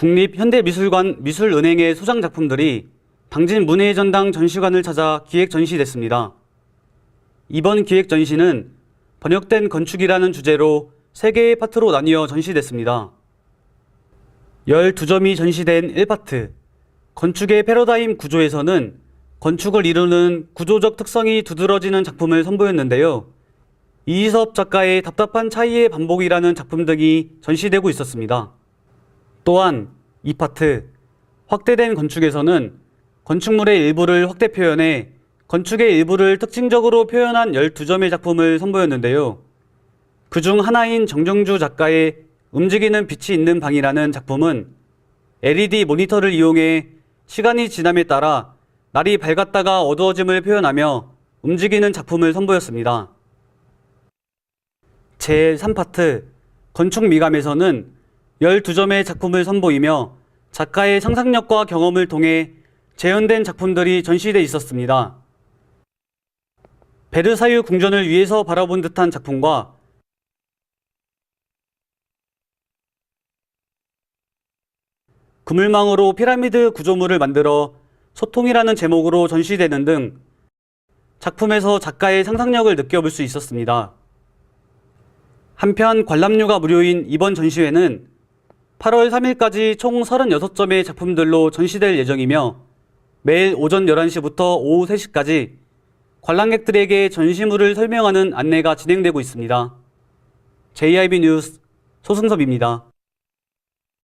국립현대미술관 미술은행의 소장 작품들이 당진 문예의 전당 전시관을 찾아 기획 전시됐습니다. 이번 기획 전시는 번역된 건축이라는 주제로 세 개의 파트로 나뉘어 전시됐습니다. 12점이 전시된 1파트 건축의 패러다임 구조에서는 건축을 이루는 구조적 특성이 두드러지는 작품을 선보였는데요. 이희섭 작가의 답답한 차이의 반복이라는 작품 등이 전시되고 있었습니다. 또한 이 파트 확대된 건축에서는 건축물의 일부를 확대 표현해 건축의 일부를 특징적으로 표현한 12점의 작품을 선보였는데요. 그 중 하나인 정정주 작가의 움직이는 빛이 있는 방이라는 작품은 LED 모니터를 이용해 시간이 지남에 따라 날이 밝았다가 어두워짐을 표현하며 움직이는 작품을 선보였습니다. 제3파트 건축 미감에서는 12점의 작품을 선보이며 작가의 상상력과 경험을 통해 재현된 작품들이 전시돼 있었습니다. 베르사유 궁전을 위에서 바라본 듯한 작품과 그물망으로 피라미드 구조물을 만들어 소통이라는 제목으로 전시되는 등 작품에서 작가의 상상력을 느껴볼 수 있었습니다. 한편 관람료가 무료인 이번 전시회는 8월 3일까지 총 36점의 작품들로 전시될 예정이며 매일 오전 11시부터 오후 3시까지 관람객들에게 전시물을 설명하는 안내가 진행되고 있습니다. JIB 뉴스 소승섭입니다.